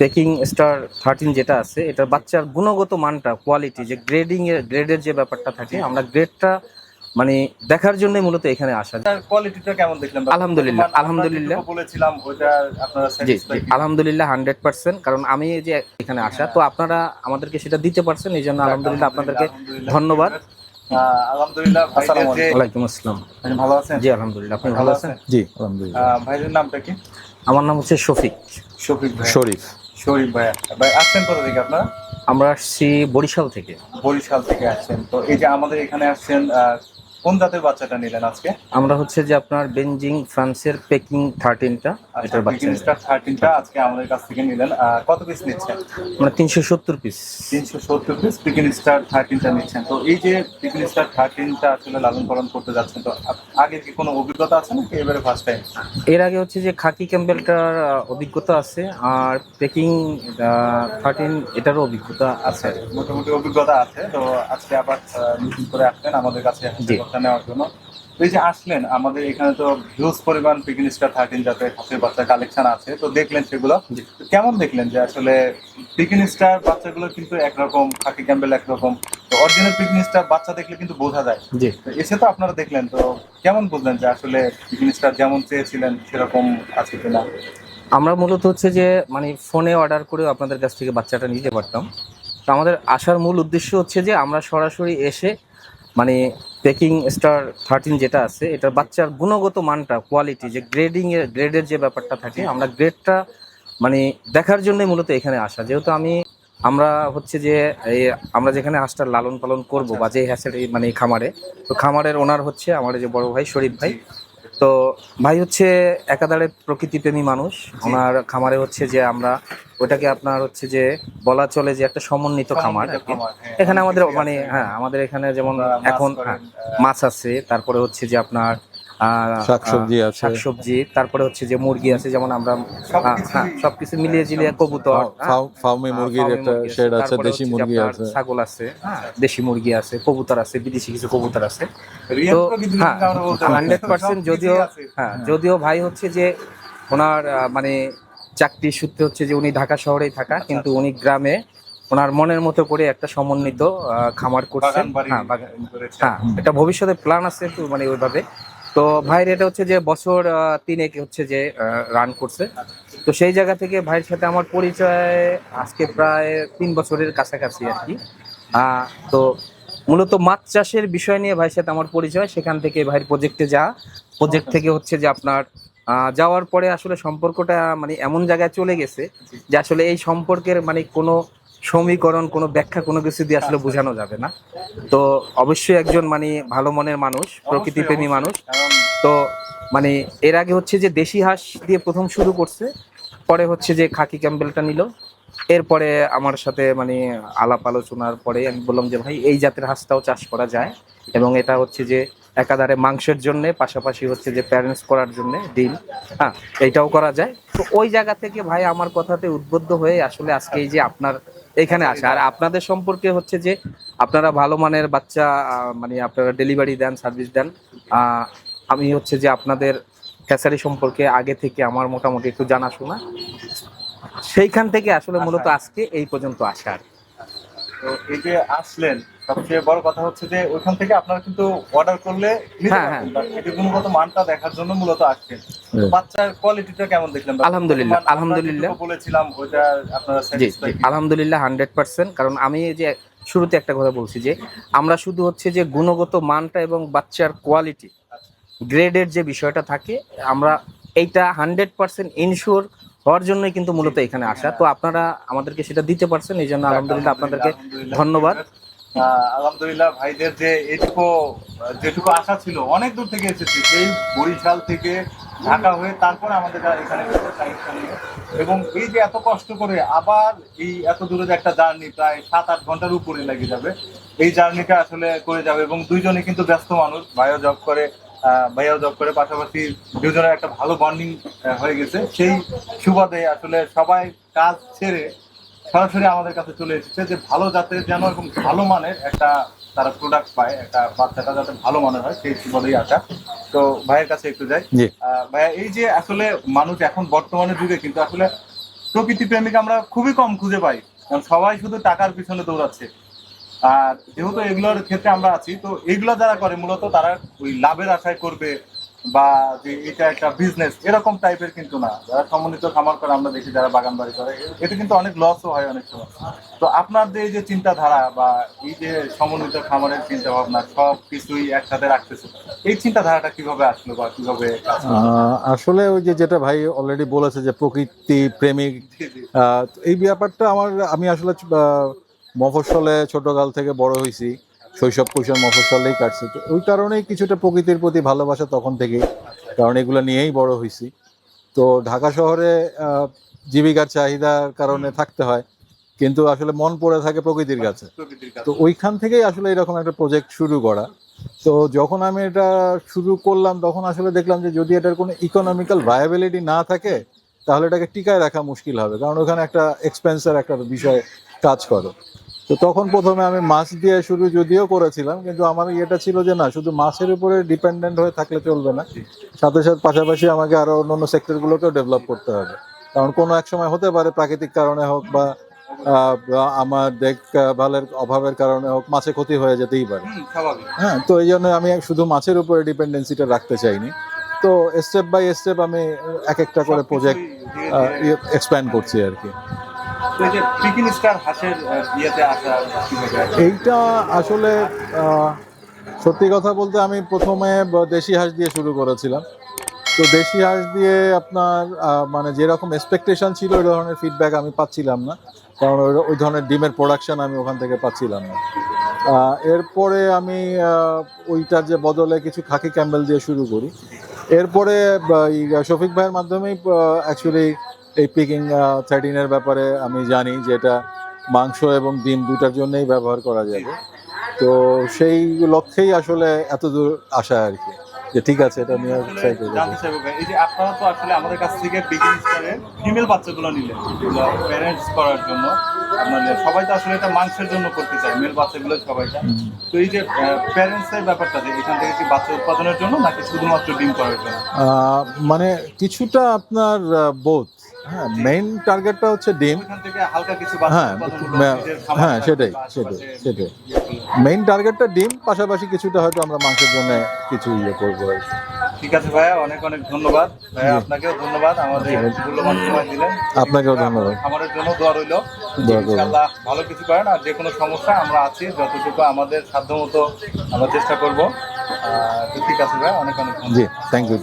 Packing star thirteen যেটা আছে এটা বাচ্চার গুণগত মানটা কোয়ালিটি যে গ্রেডিং এর গ্রেডের যে ব্যাপারটা থাকে আমরা গ্রেডটা মানে দেখার জন্য মূলত এখানে আসা। কোয়ালিটিটা কেমন দেখলেন আলহামদুলিল্লাহ, আলহামদুলিল্লাহ। বলেছিলাম আপনারা জি আলহামদুলিল্লাহ হান্ড্রেড পার্সেন্ট কারণ আমি এই যে এখানে আসা তো আপনারা আমাদেরকে সেটা দিতে পারছেন এই জন্য আলহামদুলিল্লাহ আপনাদেরকে ধন্যবাদ। আলহামদুলিল্লাহ ভাইদের আসসালামু যে আলাইকুম আসসালাম। ভালো আছেন? জি আলহামদুলিল্লাহ আপনি ভালো আছেন? জি আলহামদুলিল্লাহ। আহ, নামটা কি? আমার নাম হচ্ছে শফিক। শফিক শরীফ। শরীফ ভাই ভাই আসছেন কোথা থেকে আপনারা? আমরা আসছি বরিশাল থেকে। বরিশাল থেকে আসছেন। তো এই যে আমাদের এখানে আসছেন আহ, কোন জাতের বাচ্চাটা নিলেন আজকে? আমরা হচ্ছে যে আপনার বেঞ্জিং ফ্রান্সের পেকিং থার্টিনটা এটার বাচ্চা থার্টিনটা আজকে আমাদের কাছ থেকে নিলেন। কত পিস নিচ্ছেন? মানে তিনশো সত্তর পিস তিনশো সত্তর পিস পিকিন স্টার থার্টিনটা নিচ্ছেন। তো এই যে পিকিন স্টার থার্টিনটা আসলে লালন পালন করতে যাচ্ছেন তো আগে কি কোনো অভিজ্ঞতা আছে নাকি এবারে ফার্স্ট টাইম এর আগে হচ্ছে যে খাকি ক্যাম্বেলটার অভিজ্ঞতা আছে আর পেকিং থার্টিন এটারও অভিজ্ঞতা আচ্ছা আছে মোটামুটি অভিজ্ঞতা আছে। তো আজকে আবার নতুন করে আসলেন আমাদের কাছে হাতের নেওয়ার জন্য। তো এই যে আসলেন আমাদের এখানে তো হিউজ পরিমাণ পিকিন স্টার থার্টিন জাতের হাতের বাচ্চা কালেকশন আছে। তো দেখলেন সেগুলো। কেমন দেখলেন যে আসলে পিকিন স্টার বাচ্চাগুলো কিন্তু একরকম খাকি ক্যাম্বেল একরকম। তো অরিজিনাল পিকিন স্টার বাচ্চা দেখলে কিন্তু বোঝা যায়। জি। এসে তো আপনারা দেখলেন তো কেমন বুঝলেন যে আসলে পিকিন স্টার যেমন চেয়েছিলেন সেরকম আছে কিনা? আমরা মূলত হচ্ছে যে মানে ফোনে অর্ডার করেও আপনাদের কাছ থেকে বাচ্চাটা নিতে পারতাম। তো আমাদের আসার মূল উদ্দেশ্য হচ্ছে যে আমরা সরাসরি এসে মানে পেকিং স্টার থার্টিন যেটা আছে এটার বাচ্চার গুণগত মানটা কোয়ালিটি যে গ্রেডিং এর গ্রেডের যে ব্যাপারটা থাকে আমরা গ্রেডটা মানে দেখার জন্য মূলত এখানে আসা। যেহেতু আমি আমরা হচ্ছে যে এই আমরা যেখানে হাঁসটার লালন পালন করব বা যে হ্যাসের মানে খামারে তো খামারের ওনার হচ্ছে আমার এই যে বড় ভাই শরীফ ভাই। তো ভাই হচ্ছে একাধারে প্রকৃতিপ্রেমী মানুষ। ওনার খামারে হচ্ছে যে আমরা ওটাকে আপনার হচ্ছে যে বলা চলে যে একটা সমন্বিত খামার হ্যাঁ। এখানে আমাদের মানে হ্যাঁ আমাদের এখানে যেমন এখন হ্যাঁ, মাছ আছে তারপরে হচ্ছে যে আপনার আহ, শাকসবজি আছে। শাকসবজি তারপরে হচ্ছে যে মুরগি আছে যেমন আমরা হ্যাঁ সবকিছু মিলিয়ে জিলিয়ে কবুতর হ্যাঁ, ফার্মে মুরগির একটা শেড আছে দেশি মুরগি আছে ছাগল আছে হ্যাঁ দেশি মুরগি আছে কবুতর আছে বিদেশি কিছু কবুতর আছে তো হ্যাঁ। হান্ড্রেড পার্সেন্ট যদিও হ্যাঁ যদিও ভাই হচ্ছে যে ওনার আহ, মানে চাকরি সূত্রে হচ্ছে যে উনি ঢাকা শহরেই থাকা কিন্তু উনি গ্রামে ওনার মনের মতো করে একটা সমন্বিত খামার করছেন। হ্যাঁ হ্যাঁ এটা ভবিষ্যতে প্ল্যান আছে মানে ওইভাবে। তো ভাইয়ের এটা হচ্ছে যে বছর তিনেক হচ্ছে যে রান করছে। তো সেই জায়গা থেকে ভাইয়ের সাথে আমার পরিচয় আজকে প্রায় তিন বছরের কাছাকাছি আর কি। আহ, তো মূলত মাছ চাষের বিষয় নিয়ে ভাইয়ের সাথে আমার পরিচয়। সেখান থেকে ভাইয়ের প্রজেক্টে যা। প্রজেক্ট থেকে হচ্ছে যে আপনার যাওয়ার পরে আসলে সম্পর্কটা মানে এমন জায়গায় চলে গেছে যে আসলে এই সম্পর্কের মানে কোনো সমীকরণ কোনো ব্যাখ্যা কোনো কিছু দিয়ে আসলে বোঝানো যাবে না। তো অবশ্যই একজন মানে ভালো মনের মানুষ প্রকৃতিপ্রেমী মানুষ। তো মানে এর আগে হচ্ছে যে দেশি হাঁস দিয়ে প্রথম শুরু করছে পরে হচ্ছে যে খাকি ক্যাম্বেলটা নিল। এরপরে আমার সাথে মানে আলাপ আলোচনার পরে আমি বললাম যে ভাই এই জাতের হাঁসটাও চাষ করা যায় এবং এটা হচ্ছে যে একাধারে মাংসের জন্য পাশাপাশি হচ্ছে যে প্যারেন্টস করার জন্য ডিম। হ্যাঁ এইটাও করা যায়। তো ওই জায়গা থেকে ভাই আমার কথাতে উদ্বুদ্ধ হয়ে আসলে আজকে এই যে আপনার এখানে আসা। আর আপনাদের সম্পর্কে হচ্ছে যে আপনারা ভালো মানের বাচ্চা মানে আপনারা ডেলিভারি দেন সার্ভিস দেন আমি হচ্ছে যে আপনাদের ক্যাসারি সম্পর্কে আগে থেকে আমার মোটামুটি একটু জানাশোনা। সেইখান থেকে আসলে মূলত আজকে এই পর্যন্ত আসার তো এই যে আসলেন সবচেয়ে বড় কথা হচ্ছে যে ওইখান থেকে আপনারা কিন্তু অর্ডার করলে নিতে হ্যাঁ, এটি গুণগত মানটা দেখার জন্য মূলত আসছেন। বাচ্চার কোয়ালিটিটা কেমন দেখলেন আলহামদুলিল্লাহ, আলহামদুলিল্লাহ। বলেছিলাম ওইটা আপনারা আলহামদুলিল্লাহ হান্ড্রেড পার্সেন্ট কারণ আমি এই যে শুরুতে একটা কথা বলছি যে আমরা শুধু হচ্ছে যে গুণগত মানটা এবং বাচ্চার কোয়ালিটি গ্রেডের যে বিষয়টা থাকে আমরা এইটা হান্ড্রেড পার্সেন্ট ইনশিওর হওয়ার জন্যই কিন্তু মূলত এখানে আসা। তো আপনারা আমাদেরকে সেটা দিতে পারছেন এই জন্য আলহামদুলিল্লাহ আপনাদেরকে ধন্যবাদ। আলহামদুলিল্লাহ ভাইদের যে এটুকু যেটুকু আশা ছিল অনেক দূর থেকে এসেছে। সেই বরিশাল থেকে ঢাকা হয়ে তারপরে আমাদের এখানে। এবং এই যে এত কষ্ট করে আবার এই এত দূরে যে একটা জার্নি প্রায় সাত আট ঘণ্টার উপরে লেগে যাবে এই জার্নিটা আসলে করে যাবে। এবং দুইজনে কিন্তু ব্যস্ত মানুষ ভাইও জব করে ভাইয়াও জব করে পাশাপাশি দুজনের একটা ভালো বন্ডিং হয়ে গেছে। সেই সুবাদে আসলে সবাই কাজ ছেড়ে সরাসরি আমাদের কাছে চলে এসেছে যে ভালো জাতের যেন এবং ভালো মানের একটা তারা প্রোডাক্ট পায় একটা বাচ্চাটা যাতে ভালো মানের হয় সেই সুবাদেই আসা। তো ভাইয়ের কাছে একটু যাই। আহ, ভাইয়া এই যে আসলে মানুষ এখন বর্তমানে যুগে কিন্তু আসলে প্রকৃতি প্রেমিক আমরা খুবই কম খুঁজে পাই। কারণ সবাই শুধু টাকার পিছনে দৌড়াচ্ছে। আর যেহেতু এগুলোর ক্ষেত্রে আমরা আছি তো এগুলো যারা করে মূলত তারা ওই লাভের আশায় করবে বা যে এটা একটা বিজনেস এরকম টাইপের কিন্তু না। যারা সমন্বিত খামার করে আমরা দেখি যারা বাগান বাড়ি করে এতে কিন্তু অনেক লসও হয় অনেক সময়। তো আপনার যে এই যে চিন্তাধারা বা এই যে সমন্বিত খামারের চিন্তা ভাবনা সব কিছুই একসাথে রাখতেছে এই চিন্তাধারাটা কীভাবে আসলো বা কীভাবে আহ, আসলে ওই যে যেটা ভাই অলরেডি বলেছে যে প্রকৃতি প্রেমিক এই ব্যাপারটা আমার আমি আসলে আহ, মফস্বলে ছোটকাল থেকে বড় হয়েছি শৈশব কৈশোর মফস্বলেই কাটছে। তো ওই কারণেই কিছুটা প্রকৃতির প্রতি ভালোবাসা তখন থেকেই, কারণ এগুলো নিয়েই বড় হয়েছি তো ঢাকা শহরে জীবিকার চাহিদার কারণে থাকতে হয়, কিন্তু আসলে মন পড়ে থাকে প্রকৃতির কাছে। তো ওইখান থেকেই আসলে এরকম একটা প্রজেক্ট শুরু করা। তো যখন আমি এটা শুরু করলাম, তখন আসলে দেখলাম যে যদি এটার কোনো ইকোনমিক্যাল ভায়াবিলিটি না থাকে, তাহলে এটাকে টিকায় রাখা মুশকিল হবে, কারণ ওখানে একটা এক্সপেন্সের একটা বিষয় কাজ করে। তো তখন প্রথমে আমি মাছ দিয়ে শুরু যদিও করেছিলাম কিন্তু আমার ইয়েটা ছিল যে না শুধু মাছের উপরে ডিপেন্ডেন্ট হয়ে থাকলে চলবে না। সাথে সাথে পাশাপাশি আমাকে আরও অন্যান্য সেক্টরগুলোকেও ডেভেলপ করতে হবে। কারণ কোনো এক সময় হতে পারে প্রাকৃতিক কারণে হোক বা আমার দেখ ভালের অভাবের কারণে হোক মাছে ক্ষতি হয়ে যেতেই পারে। হ্যাঁ তো এই জন্য আমি শুধু মাছের উপরে ডিপেন্ডেন্সিটা রাখতে চাইনি। তো স্টেপ বাই স্টেপ আমি এক একটা করে প্রজেক্ট এক্সপ্যান্ড করছি আর কি। এইটা আসলে সত্যি কথা বলতে আমি প্রথমে দেশি হাঁস দিয়ে শুরু করেছিলাম। তো দেশি হাঁস দিয়ে আপনার মানে যেরকম এক্সপেকটেশন ছিল, ওই ধরনের ফিডব্যাক আমি পাচ্ছিলাম না। কারণ ওই- ধরনের ডিমের প্রোডাকশন আমি ওখান থেকে পাচ্ছিলাম না। এরপরে আমি ওইটার যে বদলে কিছু খাকি ক্যাম্বেল দিয়ে শুরু করি। এরপরে শফিক ভাইয়ের মাধ্যমেই অ্যাকচুয়ালি এই পিকিং থার্টিনের ব্যাপারে আমি জানি যে এটা মাংস এবং ডিম দুটার জন্যই ব্যবহার করা যাবে। তো সেই লক্ষ্যেই আসলে এত দূর আসা আর কি। যে ঠিক আছে এটা নিয়ে ট্রাই করি জানতে চাইব ভাই, এই যে আপনারা তো আসলে আমাদের কাছ থেকে পিকিন স্টারের ফিমেল বাচ্চাগুলো নিলেন প্যারেন্টস করার জন্য। আপনাদের সবাই তো আসলে এটা মাংসের জন্য করতে চায় মেল বাচ্চাগুলো সবাই চায়। তো এই যে প্যারেন্টস এর ব্যাপারটা যে এখান থেকে কি বাচ্চা উৎপাদনের জন্য নাকি শুধুমাত্র ডিম করার জন্য? মানে কিছুটা আপনার বোথ হ্যাঁ মেইন টার্গেটটা হচ্ছে ডিম। হালকা কিছু হ্যাঁ, হ্যাঁ, সেটাই, সেটাই, সেটাই। ইয়ে মেইন টার্গেটটা ডিম পাশাপাশি কিছুটা হয়তো আমরা মাংসের জন্য কিছু ইয়ে করব আর কি। ঠিক আছে ভাইয়া অনেক অনেক ধন্যবাদ। ভাইয়া আপনাকেও ধন্যবাদ আমাদের মূল্যবান সময় দিলেন। আপনাকেও ধন্যবাদ। আমাদের জন্য দোয়া রইল। ইনশাআল্লাহ ভালো কিছু করেন আর যে কোনো সমস্যা আমরা আছি যতটুকু আমাদের সাধ্য মতো আমরা চেষ্টা করব। ঠিক আছে ভাই অনেক অনেক জি থ্যাংক ইউ